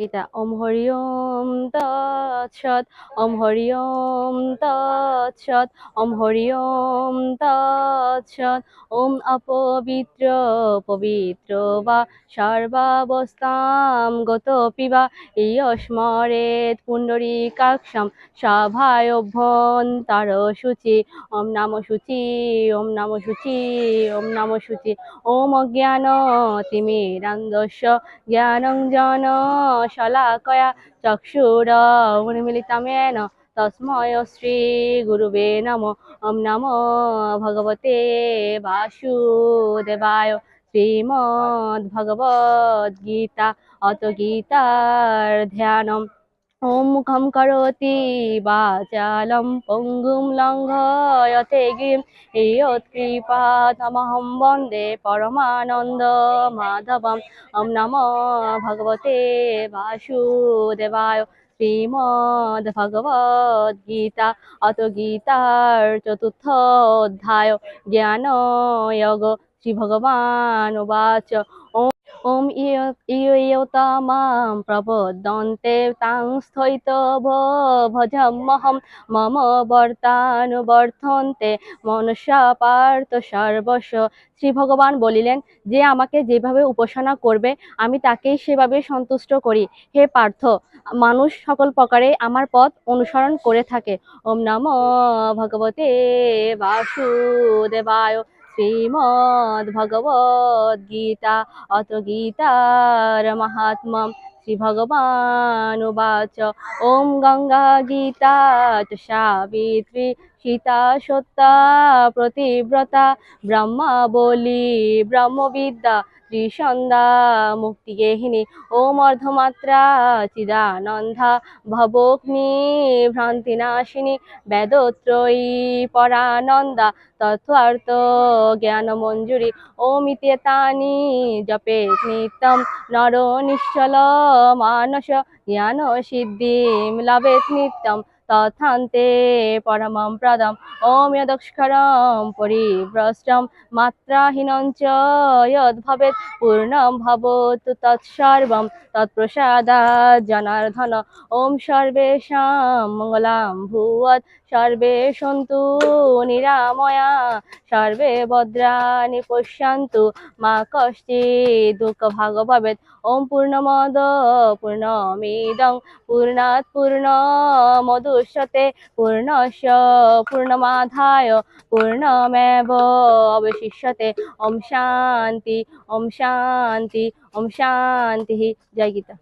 গীতা। ওম হরি ওম তৎসৎ, ওম হরি ওম তৎসৎ, ওম হরি ওম তৎসৎ, ওম অপবিত্র পবিত্র বা সর্বাবস্থাম গতপি বা ইয়স্মরেত পুণ্ডরীকাক্ষম সভায় অভ্যন্তর শুচি ওম নম শুচি ওম নম শুচি ওম নম শুচি ওম অজ্ঞান তিমিরান্ধস্য জ্ঞানঞ্জন শলাকয়া চক্ষুর উন্মিলিতমেন তস্ময় শ্রী গুরুবে নম। ওম নম ভগবতে বাসুদেবায়। শ্রীমদ্ ভগবদ্গীতা অত গীতার ধ্যানম। মুখম করোতি বাচালম পঙ্গুম লঙ্ঘয়তে গিম ইয়ৎকৃপা তমহম বন্দে পরমানন্দ মাধবম ওম নমো ভগবতে বাসুদেবায় শ্রীমদ্ ভগবদ গীতা অত গীতার চতুর্থ অধ্যায় জ্ঞান শ্রী ভগবান উবাচ ওম ইয়তামাম প্রবদন্তে তাং স্থৈত ভজমহম মম বর্তানুবর্ধন্তে মনুষ্যা পার্থ সর্বস্ব। শ্রী ভগবান বলিলেন, যে আমাকে যেভাবে উপাসনা করবে, আমি তাকেই সেভাবে সন্তুষ্ট করি। হে পার্থ, মানুষ সকল প্রকারে আমার পথ অনুসরণ করে থাকে। ওম নম ভগবতে বাসুদেবায়। শ্রীমদ্ ভগবদ গীতা অত গীতার गङ्गा শ্রী ভগবান উবাচ সীতা সত্যা প্রতিব্রতা, ব্রহ্মা, বলি, ব্রহ্মবিদ্যা, ত্রিসন্ধ্যা মুক্তিগেহিনী ওম অর্ধমাত্রা চিদানন্দা, ভবগ্নি, ভ্রান্তিনাশিনী, বেদত্রয়ী, পরানন্দা, তত্ত্বার্থ জ্ঞান মঞ্জুরি ওমিতে তানি জপে নিত্যম, নর নিশ্চল, মানস, জ্ঞান সিদ্ধিম লভেত নিত্যম তথান্তে পরমম প্রদম। ওম যদক্ষরম পরিভ্রষ্টম মাত্রাহীনং চ যদ্ভবেৎ পূর্ণম ভবতু তৎসর্বম তৎপ্রসাদাৎ জনার্দন। ওম সর্বেষাং মঙ্গলাং ভূয়াৎ সর্বে সন্তু নিরাময়া। সর্বে ভদ্রাণি পশ্যন্তু। মা কশ্চিৎ দুঃখভাগ ভবেৎ ওম পূর্ণমদ পূর্ণমিদং। পূর্ণাৎ পূর্ণমদুষ্যতে পূর্ণস্য পূর্ণমাধায় পূর্ণমেব অবশিষ্যতে। ওম শান্তি ওম শান্তি ওম শান্তি। জয় গীতা।